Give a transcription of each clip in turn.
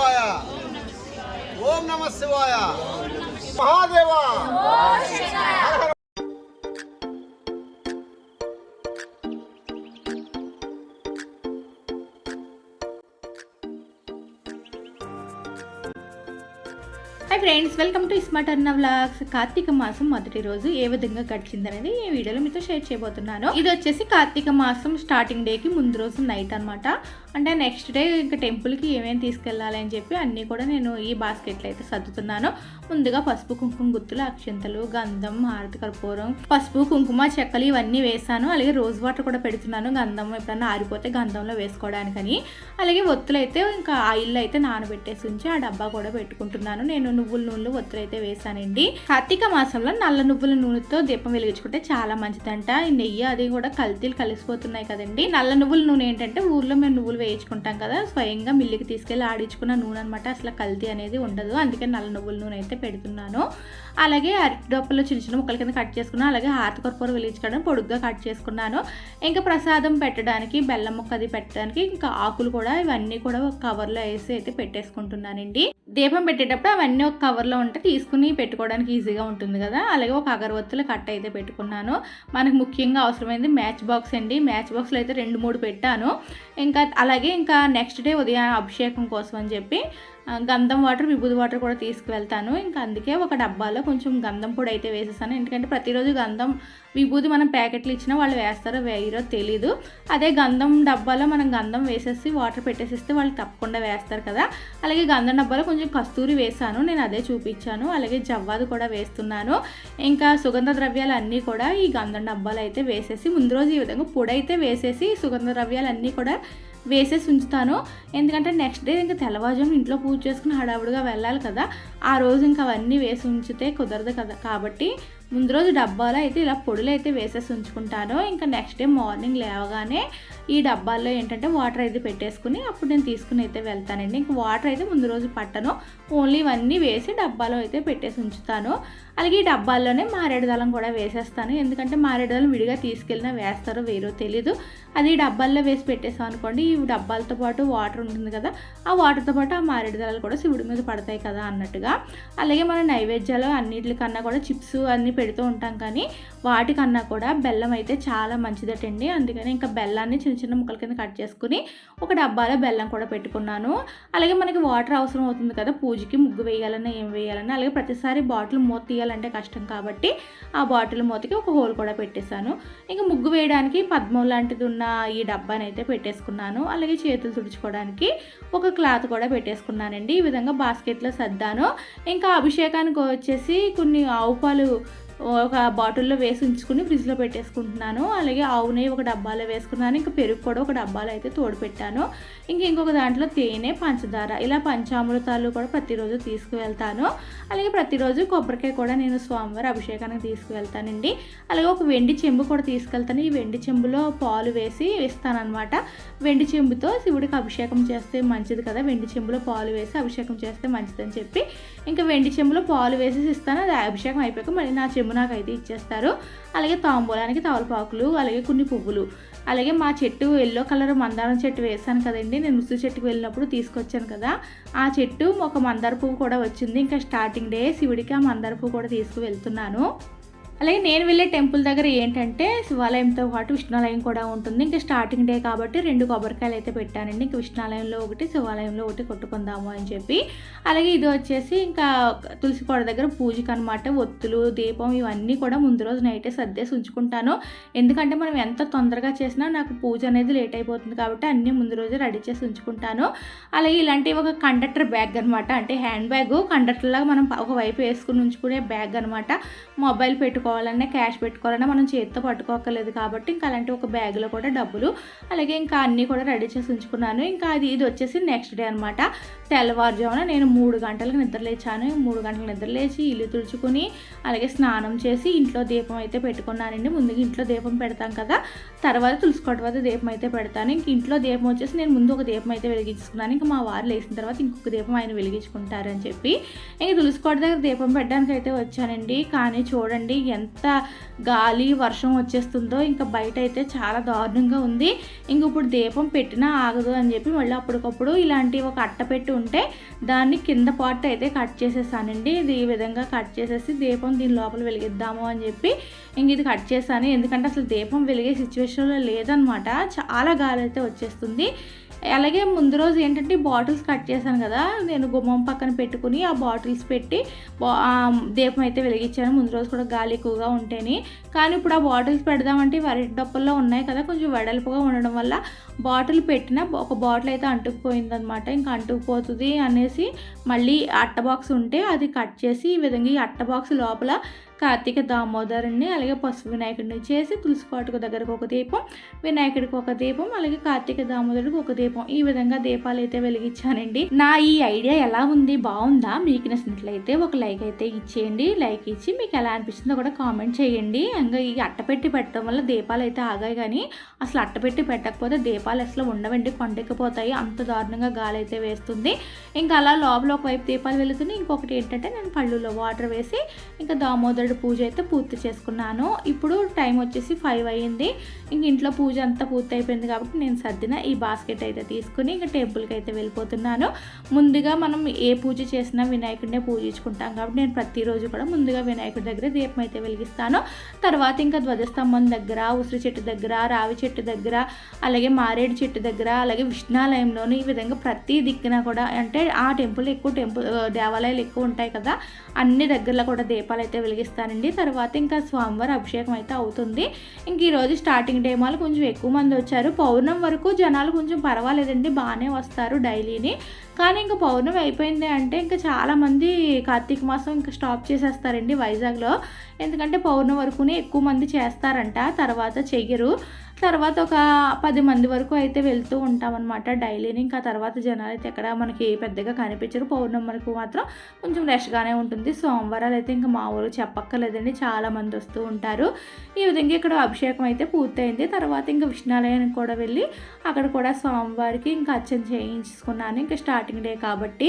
శివాయ. ఓం నమ శివాయ. Mahadeva. Hi friends welcome to smart Anna vlogs Karthika మాసం మొదటి రోజు ఏ విధంగా గడిచింది అనేది ఈ వీడియోలో మీతో షేర్ చేయబోతున్నాను. ఇది వచ్చేసి కార్తీక మాసం స్టార్టింగ్ డేకి ముందు రోజు నైట్ అనమాట అంటే నెక్స్ట్ డే ఇంకా టెంపుల్కి ఏమేమి తీసుకెళ్ళాలి అని చెప్పి అన్నీ కూడా నేను ఈ బాస్కెట్లో అయితే సర్దుతున్నాను. ముందుగా పసుపు కుంకుమ గుత్తులు అక్షంతలు గంధం హారతి కర్పూరం పసుపు కుంకుమ చెక్కలు ఇవన్నీ వేసాను. అలాగే రోజ్ వాటర్ కూడా పెడుతున్నాను. గంధం ఎప్పుడన్నా ఆరిపోతే గంధంలో వేసుకోవడానికని. అలాగే ఒత్తులు అయితే ఇంకా ఆయిల్ అయితే నానబెట్టేసి ఉంచి ఆ డబ్బా కూడా పెట్టుకుంటున్నాను. నేను నువ్వుల నూనెలు ఒత్తులు అయితే వేసానండి కార్తీక మాసంలో నల్ల నువ్వుల నూనెతో దీపం వెలిగించుకుంటే చాలా మంచిదంట. ఈ నెయ్యి అది కూడా కల్తీలు కలిసిపోతున్నాయి కదండి. నల్ల నువ్వుల నూనె ఏంటంటే ఊర్లో మేము నువ్వులు వేయించుకుంటాం కదా స్వయంగా మిల్లికి తీసుకెళ్ళి ఆడించుకున్న నూనె అనమాట అసలు కల్తీ అనేది ఉండదు. అందుకే నల్ల నువ్వుల నూనె అయితే పెడుతున్నాను. అలాగే అరటిడొప్పలో చిన్న చిన్న ముక్కల కింద కట్ చేసుకున్నాను అలాగే ఆతకూర కర్పూరం వెలిగించుకోవడం పొడుగ్గా కట్ చేసుకున్నాను. ఇంకా ప్రసాదం పెట్టడానికి బెల్లం ముక్క అది పెట్టడానికి ఇంకా ఆకులు కూడా ఇవన్నీ కూడా ఒక కవర్లో వేసి అయితే పెట్టేసుకుంటున్నానండి. దీపం పెట్టేటప్పుడు అవన్నీ ఒక కవర్లో ఉంటే తీసుకుని పెట్టుకోవడానికి ఈజీగా ఉంటుంది కదా. అలాగే ఒక అగరవత్తుల కట్ట అయితే పెట్టుకున్నాను. మనకు ముఖ్యంగా అవసరమైంది మ్యాచ్ బాక్స్ అండి. మ్యాచ్ బాక్స్లో అయితే రెండు మూడు పెట్టాను. ఇంకా అలాగే ఇంకా నెక్స్ట్ డే ఉదయం అభిషేకం కోసం అని చెప్పి గంధం వాటర్ విభూది వాటర్ కూడా తీసుకువెళ్తాను. ఇంకా అందుకే ఒక డబ్బాలో కొంచెం గంధం పొడి అయితే వేసేసాను. ఎందుకంటే ప్రతిరోజు గంధం విభూది మనం ప్యాకెట్లు ఇచ్చినా వాళ్ళు వేస్తారో వేయరో తెలీదు. అదే గంధం డబ్బాలో మనం గంధం వేసేసి వాటర్ పెట్టేసిస్తే వాళ్ళు తప్పకుండా వేస్తారు కదా. అలాగే గంధం డబ్బాలో కొంచెం కస్తూరి వేసాను. నేను అదే చూపించాను. అలాగే జవ్వాది కూడా వేస్తున్నాను. ఇంకా సుగంధ ద్రవ్యాలు అన్నీ కూడా ఈ గంధం డబ్బాలు అయితే వేసేసి ముందు రోజు ఈ విధంగా పొడి అయితే వేసేసి సుగంధ ద్రవ్యాలు అన్నీ కూడా వేసేసి ఉంచుతాను. ఎందుకంటే నెక్స్ట్ డే ఇంకా తెల్లవారుజామున ఇంట్లో పూజ చేసుకుని హడావుడిగా వెళ్ళాలి కదా ఆ రోజు ఇంకా అవన్నీ వేసి ఉంచితే కుదరదు కదా. కాబట్టి ముందు రోజు డబ్బాలో అయితే ఇలా పొడులు అయితే వేసేసి ఉంచుకుంటాను. ఇంకా నెక్స్ట్ డే మార్నింగ్ లేవగానే ఈ డబ్బాల్లో ఏంటంటే వాటర్ అయితే పెట్టేసుకుని అప్పుడు నేను తీసుకుని అయితే వెళ్తానండి. ఇంకా వాటర్ అయితే ముందు రోజు పట్టను. ఓన్లీ ఇవన్నీ వేసి డబ్బాలో అయితే పెట్టేసి ఉంచుతాను. అలాగే ఈ డబ్బాల్లోనే మారేడుదలం కూడా వేసేస్తాను. ఎందుకంటే మారేడుదలం విడిగా తీసుకెళ్ళినా వేస్తారో వేరో తెలీదు. అది డబ్బాల్లో వేసి పెట్టేసాం అనుకోండి ఈ డబ్బాలతో పాటు వాటర్ ఉంటుంది కదా ఆ వాటర్తో పాటు ఆ మారేడుదలాలు కూడా శివుడి మీద పడతాయి కదా అన్నట్టుగా. అలాగే మన నైవేద్యాలు అన్నిటికన్నా కూడా చిప్స్ అన్నీ పెడుతూ ఉంటాం కానీ వాటికన్నా కూడా బెల్లం అయితే చాలా మంచిదటండి. అందుకని ఇంకా బెల్లాన్ని చిన్న చిన్న ముక్కల కింద కట్ చేసుకుని ఒక డబ్బాలో బెల్లం కూడా పెట్టుకున్నాను. అలాగే మనకి వాటర్ అవసరం అవుతుంది కదా పూజకి ముగ్గు వేయాలన్నా ఏం వేయాలన్నా అలాగే ప్రతిసారి బాటిల్ మూత తీయాలంటే కష్టం కాబట్టి ఆ బాటిల్ మూతకి ఒక హోల్ కూడా పెట్టేశాను. ఇంకా ముగ్గు వేయడానికి పద్మం లాంటిది ఉన్న ఈ డబ్బాని అయితే పెట్టేసుకున్నాను. అలాగే చేతులు తుడుచుకోవడానికి ఒక క్లాత్ కూడా పెట్టేసుకున్నానండి. ఈ విధంగా బాస్కెట్లో సర్దాను. ఇంకా అభిషేకానికి వచ్చేసి కొన్ని ఆవు పాలు ఒక బాటిల్లో వేసి ఉంచుకుని ఫ్రిడ్జ్లో పెట్టేసుకుంటున్నాను. అలాగే ఆవు నెయ్యి ఒక డబ్బాలో వేసుకున్నాను. ఇంకా పెరుగు కూడా ఒక డబ్బాలో అయితే తోడు పెట్టాను ఇంక ఇంకొక దాంట్లో తేనె పంచదార ఇలా పంచామృతాలు కూడా ప్రతిరోజు తీసుకువెళ్తాను. అలాగే ప్రతిరోజు కొబ్బరికాయ కూడా నేను స్వామివారి అభిషేకానికి తీసుకువెళ్తానండి. అలాగే ఒక వెండి చెంబు కూడా తీసుకెళ్తాను. ఈ వెండి చెంబులో పాలు వేసి ఇస్తానన్నమాట వెండి చెంబుతో శివుడికి అభిషేకం చేస్తే మంచిది కదా. వెండి చెంబులో పాలు వేసి అభిషేకం చేస్తే మంచిదని చెప్పి ఇంకా వెండి చెంబులో పాలు వేసేసి ఇస్తాను. అది అభిషేకం అయిపోయాక మళ్ళీ నా చెంబు నాకు అయితే ఇచ్చేస్తారు. అలాగే తాంబూలానికి తవలపాకులు అలాగే కొన్ని పువ్వులు. అలాగే మా చెట్టు ఎల్లో కలర్ మందారం చెట్టు వేసాను కదండి. నేను ముసు చెట్టుకు వెళ్ళినప్పుడు తీసుకొచ్చాను కదా. ఆ చెట్టు ఒక మందార పువ్వు కూడా వచ్చింది. ఇంకా స్టార్టింగ్ డే శివుడికి ఆ మందార పువ్వు కూడా తీసుకు వెళ్తున్నాను. అలాగే నేను వెళ్ళే టెంపుల్ దగ్గర ఏంటంటే శివాలయంతో పాటు విష్ణాలయం కూడా ఉంటుంది. ఇంకా స్టార్టింగ్ డే కాబట్టి రెండు కొబ్బరికాయలు అయితే పెట్టానండి. ఇంకా విష్ణాలయంలో ఒకటి శివాలయంలో ఒకటి కొట్టుకుందాము అని చెప్పి. అలాగే ఇది వచ్చేసి ఇంకా తులసి కొడ దగ్గర పూజకు అనమాట ఒత్తులు దీపం ఇవన్నీ కూడా ముందు రోజు నైటే సర్దేసి ఉంచుకుంటాను ఎందుకంటే మనం ఎంత తొందరగా చేసినా నాకు పూజ అనేది లేట్ అయిపోతుంది కాబట్టి అన్నీ ముందు రోజు రెడీ చేసి ఉంచుకుంటాను. అలాగే ఇలాంటి ఒక కండక్టర్ బ్యాగ్ అనమాట అంటే హ్యాండ్ బ్యాగ్ కండక్టర్లాగా మనం ఒక వైపు వేసుకుని ఉంచుకునే బ్యాగ్ అనమాట మొబైల్ పెట్టుకోవాలన్నా క్యాష్ పెట్టుకోవాలన్నా మనం చేతితో పట్టుకోకర్లేదు కాబట్టి ఇంకా అలాంటి ఒక బ్యాగ్లో కూడా డబ్బులు అలాగే ఇంకా అన్నీ కూడా రెడీ చేసి ఉంచుకున్నాను. ఇంకా అది ఇది వచ్చేసి నెక్స్ట్ డే అనమాట తెల్లవారుజామున నేను మూడు గంటలకు నిద్రలేచాను మూడు గంటలకు నిద్రలేచి ఇల్లు తుడుచుకుని అలాగే స్నానం చేసి ఇంట్లో దీపం అయితే పెట్టుకున్నానండి. ముందుగా ఇంట్లో దీపం పెడతాం కదా తర్వాత తులసికోట వద్ద దీపం అయితే పెడతాను. ఇంక ఇంట్లో దీపం వచ్చేసి నేను ముందు ఒక దీపం అయితే వెలిగించుకున్నాను. ఇంకా మా వారు లేచిన తర్వాత ఇంకొక దీపం ఆయన వెలిగించుకుంటారని చెప్పి ఇంక తులసికోట దగ్గర దీపం పెట్టడానికి అయితే వచ్చానండి. కానీ చూడండి ఎంత గాలి వర్షం వచ్చేస్తుందో ఇంకా బయట అయితే చాలా దారుణంగా ఉంది. ఇంక ఇప్పుడు దీపం పెట్టినా ఆగదు అని చెప్పి మళ్ళీ అప్పటికప్పుడు ఇలాంటి ఒక అట్ట పెట్టి ఉంటే దాన్ని కింద పార్ట్ అయితే కట్ చేసేసానండి. ఇది ఈ విధంగా కట్ చేసేసి దీపం దీని లోపల వెలిగిద్దాము అని చెప్పి ఇంక ఇది కట్ చేశాను. ఎందుకంటే అసలు దీపం వెలిగే సిచ్యువేషన్లో లేదనమాట. చాలా గాలి అయితే వచ్చేస్తుంది. అలాగే ముందు రోజు ఏంటంటే బాటిల్స్ కట్ చేశాను కదా నేను గుమ్మం పక్కన పెట్టుకుని ఆ బాటిల్స్ పెట్టి దీపం అయితే వెలిగించాను. ముందు రోజు కూడా గాలి ఎక్కువగా ఉంటేని. కానీ ఇప్పుడు ఆ బాటిల్స్ పెడదామంటే వరి డప్పుల్లో ఉన్నాయి కదా కొంచెం వెడల్పుగా ఉండడం వల్ల బాటిల్ పెట్టిన ఒక బాటిల్ అయితే అంటుకుపోయిందనమాట. ఇంకా అంటుకుపోతుంది అనేసి మళ్ళీ అట్ట బాక్స్ ఉంటే అది కట్ చేసి ఈ విధంగా ఈ అట్ట బాక్స్ లోపల కార్తీక దామోదరుని అలాగే పసుపు వినాయకుడిని చేసి తులసి కోటకు దగ్గరకు ఒక దీపం వినాయకుడికి ఒక దీపం అలాగే కార్తీక దామోదరుడికి ఒక దీపం. ఈ విధంగా దీపాలు అయితే వెలిగించానండి. నా ఈ ఐడియా ఎలా ఉంది? బాగుందా? మీకు నచ్చినట్లయితే ఒక లైక్ అయితే ఇచ్చేయండి. లైక్ ఇచ్చి మీకు ఎలా అనిపిస్తుందో కూడా కామెంట్ చేయండి. ఇంకా ఈ అట్టపెట్టి పెట్టడం వల్ల దీపాలు అయితే ఆగాయి కానీ అసలు అట్టపెట్టి పెట్టకపోతే దీపాలు అసలు ఉండవండి. కొండెక్కిపోతాయి. అంత దారుణంగా గాలి అయితే వేస్తుంది. ఇంకా అలా లోపల ఒకవైపు దీపాలు వెళుతుంది ఇంకొకటి ఏంటంటే నేను పళ్ళులో వాటర్ వేసి ఇంకా దామోదరుడు పూజ అయితే పూర్తి చేసుకున్నాను. ఇప్పుడు టైం వచ్చేసి ఫైవ్ అయ్యింది. ఇంక ఇంట్లో పూజ అంతా పూర్తి అయిపోయింది కాబట్టి నేను సర్దిన ఈ బాస్కెట్ అయితే తీసుకుని ఇంకా టెంపుల్కి అయితే వెళ్ళిపోతున్నాను. ముందుగా మనం ఏ పూజ చేసినా వినాయకుడినే పూజించుకుంటాం కాబట్టి నేను ప్రతిరోజు కూడా ముందుగా వినాయకుడి దగ్గర దీపం అయితే వెలిగిస్తాను. తర్వాత ఇంకా ధ్వజస్తంభం దగ్గర ఉసిరి చెట్టు దగ్గర రావి చెట్టు దగ్గర అలాగే మారేడు చెట్టు దగ్గర అలాగే విష్ణాలయంలోని ఈ విధంగా ప్రతి దిక్కున కూడా అంటే ఆ టెంపుల్ ఎక్కువ టెంపుల్ దేవాలయాలు ఎక్కువ ఉంటాయి కదా అన్ని దగ్గరలో కూడా దీపాలు అయితే వెలిగిస్తానండి తర్వాత ఇంకా స్వామివారి అభిషేకం అయితే అవుతుంది. ఇంక ఈరోజు స్టార్టింగ్ టైం వాళ్ళు కొంచెం ఎక్కువ మంది వచ్చారు. పౌర్ణం వరకు జనాలు కొంచెం పర్వాలేదండి. బాగానే వస్తారు డైలీని. కానీ ఇంకా పౌర్ణమి అయిపోయింది అంటే ఇంకా చాలామంది కార్తీక మాసం ఇంకా స్టాప్ చేసేస్తారండి వైజాగ్లో. ఎందుకంటే పౌర్ణమి వరకునే ఎక్కువ మంది చేస్తారంట తర్వాత చెయ్యరు. తర్వాత ఒక పది మంది వరకు అయితే వెళ్తూ ఉంటామన్నమాట డైలీని ఇంకా తర్వాత జనాలు అయితే ఎక్కడ మనకి పెద్దగా కనిపించరు. పౌర్ణమి వరకు మాత్రం కొంచెం రష్గానే ఉంటుంది. సోమవారాలు అయితే ఇంకా మా ఊరు చెప్పక్కర్లేదండి. చాలా మంది వస్తూ ఉంటారు. ఈ విధంగా ఇక్కడ అభిషేకం అయితే పూర్తయింది. తర్వాత ఇంకా విష్ణాలయానికి కూడా వెళ్ళి అక్కడ కూడా స్వామివారికి ఇంకా అర్చన చేయించుకున్నాను. ఇంకా స్టార్ట్ స్టార్టింగ్ డే కాబట్టి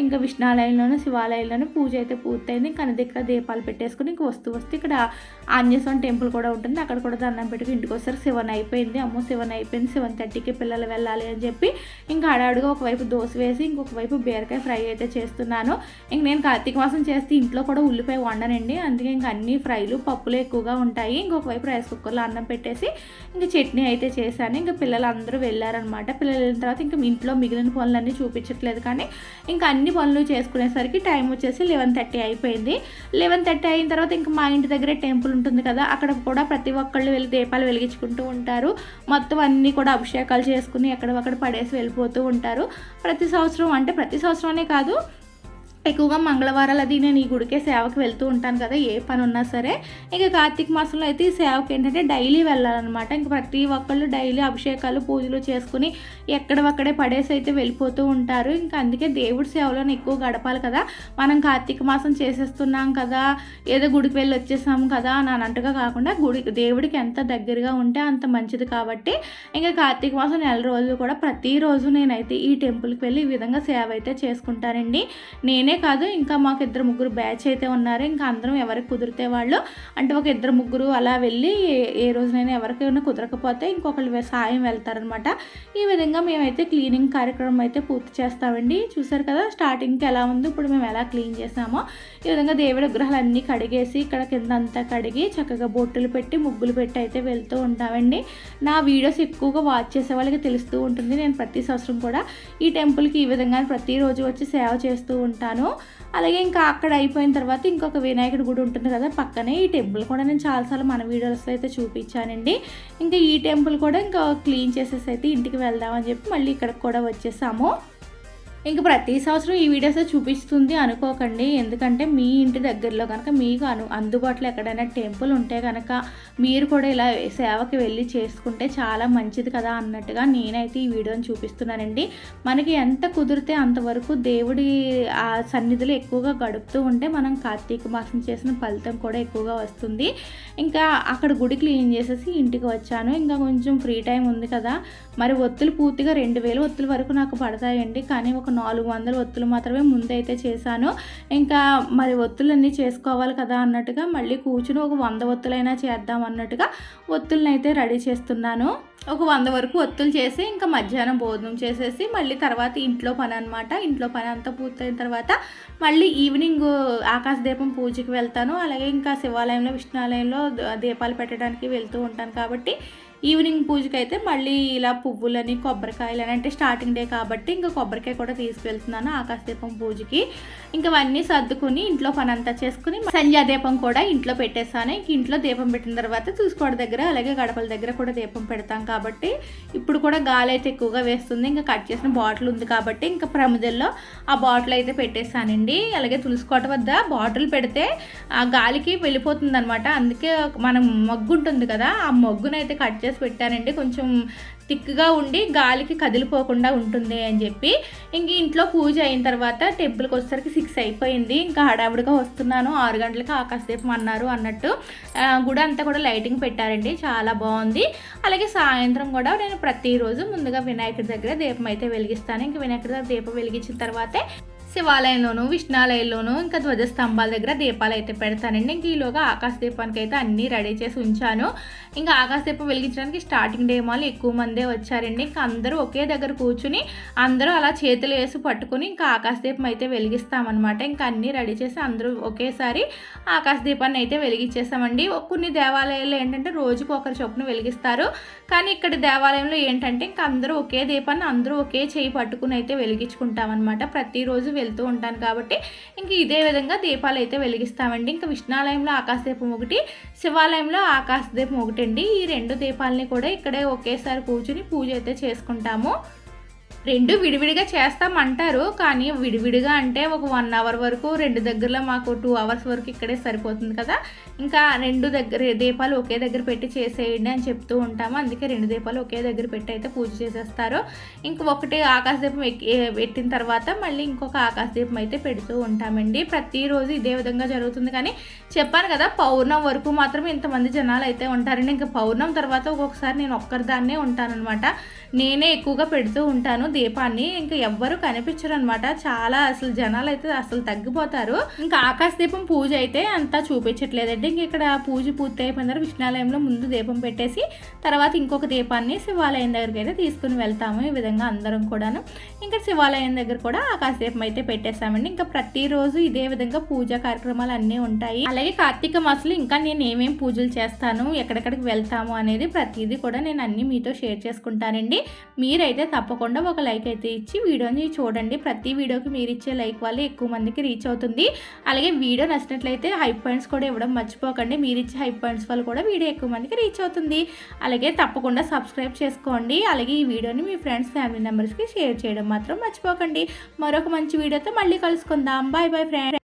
ఇంకా విష్ణాలయంలోను శివాలయంలోను పూజ అయితే పూర్తయింది. ఇంకా దగ్గర దీపాలు పెట్టేసుకుని ఇంకా వస్తూ వస్తే ఇక్కడ ఆంజనేయ టెంపుల్ కూడా ఉంటుంది. అక్కడ కూడా దండం పెట్టుకుని ఇంటికి వస్తారు. సెవెన్ అయిపోయింది. అమ్మో సెవెన్ అయిపోయింది. సెవెన్ థర్టీకి పిల్లలు వెళ్ళాలి అని చెప్పి ఇంకా అడాడుగా ఒకవైపు దోశ వేసి ఇంకొక వైపు బీరకాయ ఫ్రై అయితే చేస్తున్నాను. ఇంక నేను కార్తీక మాసం చేస్తే ఇంట్లో కూడా ఉల్లిపాయ వండనండి. అందుకే ఇంకా అన్ని ఫ్రైలు పప్పులు ఎక్కువగా ఉంటాయి. ఇంకొక వైపు రైస్ కుక్కర్లో అన్నం పెట్టేసి ఇంకా చట్నీ అయితే చేశాను. ఇంకా పిల్లలు అందరూ వెళ్ళారనమాట. పిల్లలు వెళ్ళిన తర్వాత ఇంకా ఇంట్లో మిగిలిన పనులన్నీ చూపించట్లేదు కానీ ఇంకా అన్ని పనులు చేసుకునేసరికి టైం వచ్చేసి లెవెన్ థర్టీ అయిపోయింది. లెవెన్ థర్టీ అయిన తర్వాత ఇంకా మా ఇంటి దగ్గరే టెంపుల్ ఉంటుంది కదా అక్కడ కూడా ప్రతి ఒక్కళ్ళు వెళ్ళి దీపాలు వెలిగించుకుంటూ ఉంటారు. మొత్తం అన్నీ కూడా అభిషేకాలు చేసుకుని ఎక్కడ పడేసి వెళ్ళిపోతూ ఉంటారు. ప్రతి సంవత్సరం అంటే ప్రతి సంవత్సరమే కాదు ఎక్కువగా మంగళవారాలు అది నేను ఈ గుడికే సేవకి వెళ్తూ ఉంటాను కదా ఏ పని ఉన్నా సరే. ఇంకా కార్తీక మాసంలో అయితే ఈ సేవకి ఏంటంటే డైలీ వెళ్ళాలన్నమాట. ఇంకా ప్రతి ఒక్కళ్ళు డైలీ అభిషేకాలు పూజలు చేసుకుని ఎక్కడవక్కడే పడేసి అయితే వెళ్ళిపోతూ ఉంటారు. ఇంకా అందుకే దేవుడి సేవలను ఎక్కువ గడపాలి కదా. మనం కార్తీక మాసం చేసేస్తున్నాం కదా ఏదో గుడికి వెళ్ళి వచ్చేసాం కదా అని అన్నట్టుగా కాకుండా గుడి దేవుడికి ఎంత దగ్గరగా ఉంటే అంత మంచిది కాబట్టి ఇంకా కార్తీక మాసం నెల రోజులు కూడా ప్రతిరోజు నేనైతే ఈ టెంపుల్కి వెళ్ళి ఈ విధంగా సేవ అయితే చేసుకుంటానండి. నేనే కాదు ఇంకా మాకు ఇద్దరు ముగ్గురు బ్యాచ్ అయితే ఉన్నారు ఇంకా అందరం ఎవరికి కుదిరితే వాళ్ళు. అంటే ఒక ఇద్దరు ముగ్గురు అలా వెళ్ళి ఏ- రోజునైనా ఎవరికైనా కుదరకపోతే ఇంకొకళ్ళు సాయం వెళ్తారనమాట. ఈ విధంగా మేమైతే క్లీనింగ్ కార్యక్రమం అయితే పూర్తి చేస్తామండి. చూసారు కదా స్టార్టింగ్కి ఎలా ఉంది ఇప్పుడు మేము ఎలా క్లీన్ చేసామో. ఈ విధంగా దేవుడి విగ్రహాలు అన్నీ కడిగేసి ఇక్కడ కింద అంతా కడిగి చక్కగా బొట్టులు పెట్టి ముగ్గులు పెట్టి అయితే వెళ్తూ ఉంటామండి. నా వీడియోస్ ఎక్కువగా వాచ్ చేసే వాళ్ళకి తెలుస్తూ ఉంటుంది. నేను ప్రతి సంవత్సరం కూడా ఈ టెంపుల్కి ఈ విధంగా ప్రతిరోజు వచ్చి సేవ చేస్తూ ఉంటాను. అలాగే ఇంకా అక్కడ అయిపోయిన తర్వాత ఇంకొక వినాయకుడి గుడి ఉంటుంది కదా పక్కనే. ఈ టెంపుల్ కూడా నేను చాలాసార్లు మన వీడియోస్లో అయితే చూపించానండి. ఇంకా ఈ టెంపుల్ కూడా ఇంకా క్లీన్ చేసేసి అయితే ఇంటికి వెళ్దామని చెప్పి మళ్ళీ ఇక్కడికి కూడా వచ్చేసాము. ఇంక ప్రతి సంవత్సరం ఈ వీడియోస్ చూపిస్తుంది అనుకోకండి. ఎందుకంటే మీ ఇంటి దగ్గరలో కనుక మీకు అను అందుబాటులో ఎక్కడైనా టెంపుల్ ఉంటే కనుక మీరు కూడా ఇలా సేవకి వెళ్ళి చేసుకుంటే చాలా మంచిది కదా అన్నట్టుగా నేనైతే ఈ వీడియోని చూపిస్తున్నానండి. మనకి ఎంత కుదిరితే అంతవరకు దేవుడి ఆ సన్నిధిలో ఎక్కువగా గడుపుతూ ఉంటే మనం కార్తీక మాసం చేసిన ఫలితం కూడా ఎక్కువగా వస్తుంది. ఇంకా అక్కడ గుడి క్లీన్ చేసేసి ఇంటికి వచ్చాను. ఇంకా కొంచెం ఫ్రీ టైం ఉంది కదా. మరి ఒత్తులు పూర్తిగా రెండు వేలు ఒత్తుల వరకు నాకు పడతాయండి. కానీ ఒక ఒక నాలుగు వందల ఒత్తులు మాత్రమే ముందైతే చేశాను. ఇంకా మరి ఒత్తులన్నీ చేసుకోవాలి కదా అన్నట్టుగా మళ్ళీ కూర్చుని ఒక వంద ఒత్తులైనా చేద్దాం అన్నట్టుగా ఒత్తులనైతే అయితే రెడీ చేస్తున్నాను. ఒక వంద వరకు ఒత్తులు చేసి ఇంకా మధ్యాహ్నం భోజనం చేసేసి మళ్ళీ తర్వాత ఇంట్లో పని అనమాట ఇంట్లో పని అంతా పూర్తయిన తర్వాత మళ్ళీ ఈవినింగ్ ఆకాశ దీపం పూజకి వెళ్తాను. అలాగే ఇంకా శివాలయంలో విష్ణాలయంలో దీపాలు పెట్టడానికి వెళ్తూ ఉంటాను కాబట్టి ఈవినింగ్ పూజకి అయితే మళ్ళీ ఇలా పువ్వులని కొబ్బరికాయలని అంటే స్టార్టింగ్ డే కాబట్టి ఇంకా కొబ్బరికాయ కూడా తీసుకువెళ్తున్నాను ఆకాశ దీపం పూజకి. ఇంకా అవన్నీ సర్దుకుని ఇంట్లో పని అంతా చేసుకుని సంధ్యా దీపం కూడా ఇంట్లో పెట్టేస్తాను ఇంక ఇంట్లో దీపం పెట్టిన తర్వాత చూసుకోవడం దగ్గర అలాగే గడపల దగ్గర కూడా దీపం పెడతాం కాబట్టి ఇప్పుడు కూడా గాలి అయితే ఎక్కువగా వేస్తుంది. ఇంకా కట్ చేసిన బాటిల్ ఉంది కాబట్టి ఇంకా ప్రమిదల్లో ఆ బాటిల్ అయితే పెట్టేశానండి. అలాగే తులసికోట వద్ద బాటిల్ పెడితే ఆ గాలికి వెళ్ళిపోతుంది అనమాట అందుకే మనం మగ్గు ఉంటుంది కదా ఆ మగ్గునైతే కట్ చేసి పెట్టానండి కొంచెం థిక్గా ఉండి గాలికి కదిలిపోకుండా ఉంటుంది అని చెప్పి ఇంక ఇంట్లో పూజ అయిన తర్వాత టెంపుల్కి వచ్చేసరికి సిక్స్ అయిపోయింది. ఇంకా హడావుడిగా వస్తున్నాను. ఆరు గంటలకి ఆకాశదీపం అన్నారు అన్నట్టు. గుడి అంతా కూడా లైటింగ్ పెట్టారండి. చాలా బాగుంది. అలాగే సాయంత్రం కూడా నేను ప్రతిరోజు ముందుగా వినాయకుడి దగ్గర దీపం అయితే వెలిగిస్తాను. ఇంకా వినాయకుడి దగ్గర దీపం వెలిగించిన తర్వాతే శివాలయంలోనూ విష్ణాలయంలోనూ ఇంకా ధ్వజస్తంభాల దగ్గర దీపాలు అయితే పెడతానండి. ఇంక ఈలోగా ఆకాశ దీపానికి అయితే అన్నీ రెడీ చేసి ఉంచాను. ఇంకా ఆకాశ దీపం వెలిగించడానికి స్టార్టింగ్ డే వాళ్ళు ఎక్కువ మందే వచ్చారండి. ఇంకా అందరూ ఒకే దగ్గర కూర్చుని అందరూ అలా చేతులు వేసి పట్టుకుని ఇంకా ఆకాశ దీపం అయితే వెలిగిస్తామన్నమాట. ఇంకా అన్నీ రెడీ చేసి అందరూ ఒకేసారి ఆకాశ దీపాన్ని అయితే వెలిగించేస్తామండి. కొన్ని దేవాలయాల్లో ఏంటంటే రోజుకు ఒకరి చొప్పున వెలిగిస్తారు. కానీ ఇక్కడ దేవాలయంలో ఏంటంటే ఇంకా అందరూ ఒకే దీపాన్ని అందరూ ఒకే చేయి పట్టుకుని అయితే వెలిగించుకుంటాం అనమాట ప్రతిరోజు వెళ్తూ ఉంటాను కాబట్టి ఇంక ఇదే విధంగా దీపాలు అయితే వెలిగిస్తామండి. ఇంకా విష్ణాలయంలో ఆకాశ దీపం ఒకటి శివాలయంలో ఆకాశ దీపం ఒకటి అండి ఈ రెండు దీపాలని కూడా ఇక్కడే ఒకేసారి కూర్చుని పూజ అయితే చేసుకుంటాము. రెండు విడివిడిగా చేస్తామంటారు కానీ విడివిడిగా అంటే ఒక వన్ అవర్ వరకు రెండు దగ్గరలో మాకు టూ అవర్స్ వరకు ఇక్కడే సరిపోతుంది కదా. ఇంకా రెండు దగ్గర దీపాలు ఒకే దగ్గర పెట్టి చేసేయండి అని చెప్తూ ఉంటాము. అందుకే రెండు దీపాలు ఒకే దగ్గర పెట్టి అయితే పూజ చేసేస్తారు. ఇంక ఒకటి ఆకాశ దీపం పెట్టిన తర్వాత మళ్ళీ ఇంకొక ఆకాశ దీపం అయితే పెడుతూ ఉంటామండి. ప్రతిరోజు ఇదే విధంగా జరుగుతుంది. కానీ చెప్పాను కదా పౌర్ణం వరకు మాత్రం ఇంతమంది జనాలు అయితే ఉంటారండి. ఇంకా పౌర్ణం తర్వాత ఒక్కొక్కసారి నేను ఒక్కరిదాన్నే ఉంటానన్నమాట. నేనే ఎక్కువగా పెడుతూ ఉంటాను దీపాన్ని. ఇంకా ఎవ్వరు కనిపించరు అనమాట చాలా అసలు జనాలు అయితే అసలు తగ్గిపోతారు. ఇంకా ఆకాశ దీపం పూజ అయితే అంతా చూపించట్లేదండి. ఇంక ఇక్కడ పూజ పూర్తి అయిపోయిన తర్వాత విష్ణాలయంలో ముందు దీపం పెట్టేసి తర్వాత ఇంకొక దీపాన్ని శివాలయం దగ్గరికి అయితే తీసుకుని వెళ్తాము ఈ విధంగా అందరం కూడాను. ఇంకా శివాలయం దగ్గర కూడా ఆకాశ దీపం అయితే పెట్టేస్తామండి ఇంకా ప్రతిరోజు ఇదే విధంగా పూజా కార్యక్రమాలు అన్నీ ఉంటాయి. అలాగే కార్తీక మాసంలో ఇంకా నేను ఏమేమి పూజలు చేస్తాను ఎక్కడెక్కడికి వెళ్తాము అనేది ప్రతిదీ కూడా నేను అన్ని మీతో షేర్ చేసుకుంటానండి. మీరైతే తప్పకుండా ఒక లైక్ అయితే ఇచ్చి వీడియోని చూడండి. ప్రతి వీడియోకి మీరు ఇచ్చే లైక్ వల్ల ఎక్కువ మందికి రీచ్ అవుతుంది. అలాగే వీడియో నచ్చినట్లయితే హై పాయింట్స్ కూడా ఇవ్వడం మర్చిపోకండి. మీరు ఇచ్చే హై పాయింట్స్ వల్ల కూడా వీడియో ఎక్కువ మందికి రీచ్ అవుతుంది. అలాగే తప్పకుండా సబ్స్క్రైబ్ చేసుకోండి. అలాగే ఈ వీడియోని మీ ఫ్రెండ్స్ ఫ్యామిలీ మెంబర్స్కి షేర్ చేయడం మాత్రం మర్చిపోకండి. మరొక మంచి వీడియోతో మళ్ళీ కలుసుకుందాం. Bye boy friend